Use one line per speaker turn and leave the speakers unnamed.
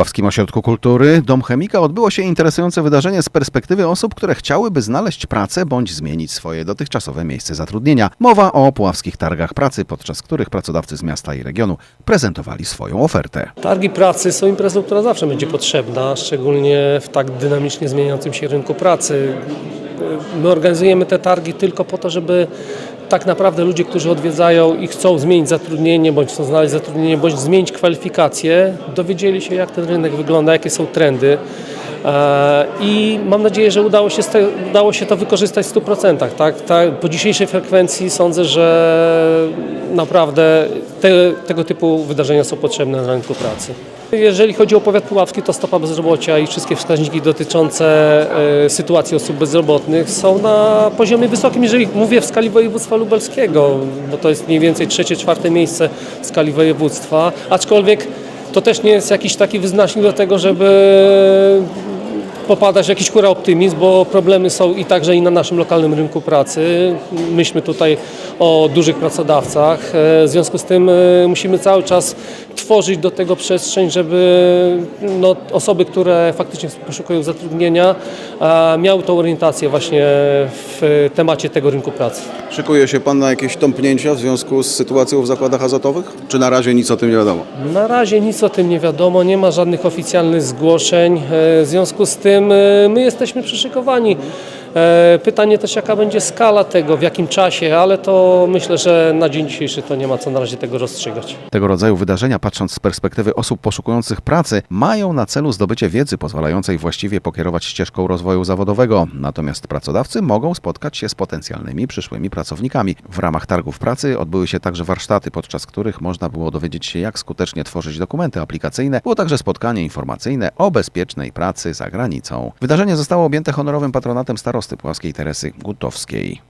Puławskim Ośrodku Kultury Dom Chemika odbyło się interesujące wydarzenie z perspektywy osób, które chciałyby znaleźć pracę bądź zmienić swoje dotychczasowe miejsce zatrudnienia. Mowa o puławskich targach pracy, podczas których pracodawcy z miasta i regionu prezentowali swoją ofertę.
Targi pracy są imprezą, która zawsze będzie potrzebna, szczególnie w tak dynamicznie zmieniającym się rynku pracy. My organizujemy te targi tylko po to, żeby tak naprawdę ludzie, którzy odwiedzają i chcą zmienić zatrudnienie, bądź chcą znaleźć zatrudnienie, bądź zmienić kwalifikacje, dowiedzieli się, jak ten rynek wygląda, jakie są trendy. E, I mam nadzieję, że udało się, udało się to wykorzystać w 100%. Tak? Ta, po dzisiejszej frekwencji sądzę, że naprawdę te, tego typu wydarzenia są potrzebne na rynku pracy. Jeżeli chodzi o powiat puławski, to stopa bezrobocia i wszystkie wskaźniki dotyczące e, sytuacji osób bezrobotnych są na poziomie wysokim, jeżeli mówię w skali województwa lubelskiego, bo to jest mniej więcej trzecie, czwarte miejsce w skali województwa, aczkolwiek to też nie jest jakiś taki wyznacznik do tego, żeby popadać w jakiś kura optymizm, bo problemy są i także i na naszym lokalnym rynku pracy. Myślmy tutaj o dużych pracodawcach. E, W związku z tym e, musimy cały czas tworzyć do tego przestrzeń, żeby no, osoby, które faktycznie poszukują zatrudnienia, miały tą orientację właśnie w temacie tego rynku pracy.
Szykuje się Pan na jakieś tąpnięcia w związku z sytuacją w zakładach azotowych? Czy na razie nic o tym nie wiadomo?
Na razie nic o tym nie wiadomo, nie ma żadnych oficjalnych zgłoszeń. E, W związku z tym e, my jesteśmy przyszykowani. E, Pytanie też, jaka będzie skala tego, w jakim czasie, ale to myślę, że na dzień dzisiejszy to nie ma co na razie tego rozstrzygać.
Tego rodzaju wydarzenia, patrząc z perspektywy osób poszukujących pracy, mają na celu zdobycie wiedzy pozwalającej właściwie pokierować ścieżką rozwoju zawodowego. Natomiast pracodawcy mogą spotkać się z potencjalnymi przyszłymi pracownikami. W ramach targów pracy odbyły się także warsztaty, podczas których można było dowiedzieć się, jak skutecznie tworzyć dokumenty aplikacyjne. Było także spotkanie informacyjne o bezpiecznej pracy za granicą. Wydarzenie zostało objęte honorowym patronatem starosty Puławskiej Teresy Gutowskiej.